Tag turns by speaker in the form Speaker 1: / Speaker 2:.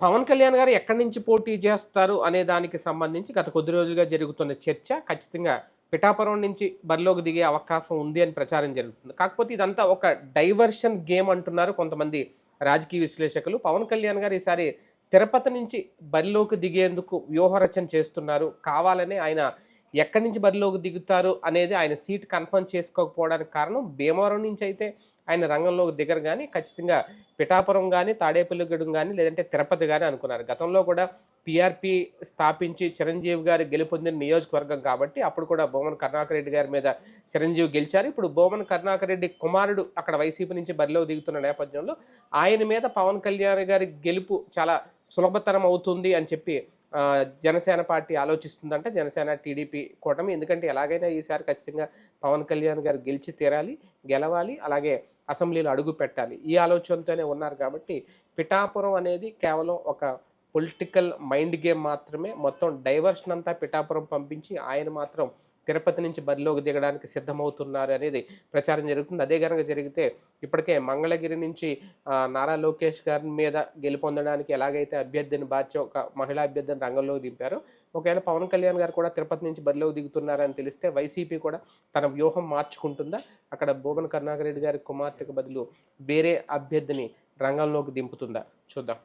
Speaker 1: పవన్ కళ్యాణ్ గారు ఎక్కడి నుంచి పోటీ చేస్తారు అనే దానికి సంబంధించి గత కొద్ది రోజులుగా జరుగుతున్న చర్చ ఖచ్చితంగా పిఠాపురం నుంచి బరిలోకి దిగే అవకాశం ఉంది అని ప్రచారం జరుగుతుంది. కాకపోతే ఇదంతా ఒక డైవర్షన్ గేమ్ అంటున్నారు కొంతమంది రాజకీయ విశ్లేషకులు. పవన్ కళ్యాణ్ గారు ఈసారి తిరుపతి నుంచి బరిలోకి దిగేందుకు వ్యూహరచన చేస్తున్నారు. కావాలనే ఆయన ఎక్కడి నుంచి బరిలోకి దిగుతారు అనేది ఆయన సీట్ కన్ఫర్మ్ చేసుకోకపోవడానికి కారణం భీమవరం నుంచి అయితే ఆయన రంగంలోకి దిగరు కానీ ఖచ్చితంగా పిఠాపురం కానీ తాడేపల్లిగూడెం కానీ లేదంటే తిరుపతి కానీ అనుకున్నారు. గతంలో కూడా పీఆర్పీ స్థాపించి చిరంజీవి గారు గెలుపొందిన నియోజకవర్గం కాబట్టి అప్పుడు కూడా బొమ్మన కరుణాకర్ రెడ్డి గారి మీద చిరంజీవి గెలిచారు. ఇప్పుడు బొమ్మన కరుణాకర్ రెడ్డి కుమారుడు అక్కడ వైసీపీ నుంచి బరిలో దిగుతున్న నేపథ్యంలో ఆయన మీద పవన్ కళ్యాణ్ గారి గెలుపు చాలా సులభతరం అవుతుంది అని చెప్పి జనసేన పార్టీ ఆలోచిస్తుందంటే జనసేన టీడీపీ కూటమి. ఎందుకంటే ఎలాగైనా ఈసారి ఖచ్చితంగా పవన్ కళ్యాణ్ గారు గెలిచి తీరాలి గెలవాలి అలాగే అసెంబ్లీలో అడుగు పెట్టాలి. ఈ ఆలోచనతోనే ఉన్నారు కాబట్టి పిఠాపురం అనేది కేవలం ఒక పొలిటికల్ మైండ్ గేమ్ మాత్రమే. మొత్తం డైవర్షన్ అంతా పిఠాపురం పంపించి ఆయన మాత్రం తిరుపతి నుంచి బరిలోకి దిగడానికి సిద్ధమవుతున్నారు అనేది ప్రచారం జరుగుతుంది. అదే కనుక జరిగితే ఇప్పటికే మంగళగిరి నుంచి నారా లోకేష్ గారి మీద గెలుపొందడానికి ఎలాగైతే అభ్యర్థిని బాధ్య ఒక మహిళా అభ్యర్థిని రంగంలోకి దింపారో ఒకవేళ పవన్ కళ్యాణ్ గారు కూడా తిరుపతి నుంచి బరిలోకి దిగుతున్నారని తెలిస్తే వైసీపీ కూడా తన వ్యూహం మార్చుకుంటుందా? అక్కడ భువన్ కరుణాకర్ రెడ్డి గారి కుమార్తెకు బదులు వేరే అభ్యర్థిని రంగంలోకి దింపుతుందా? చూద్దాం.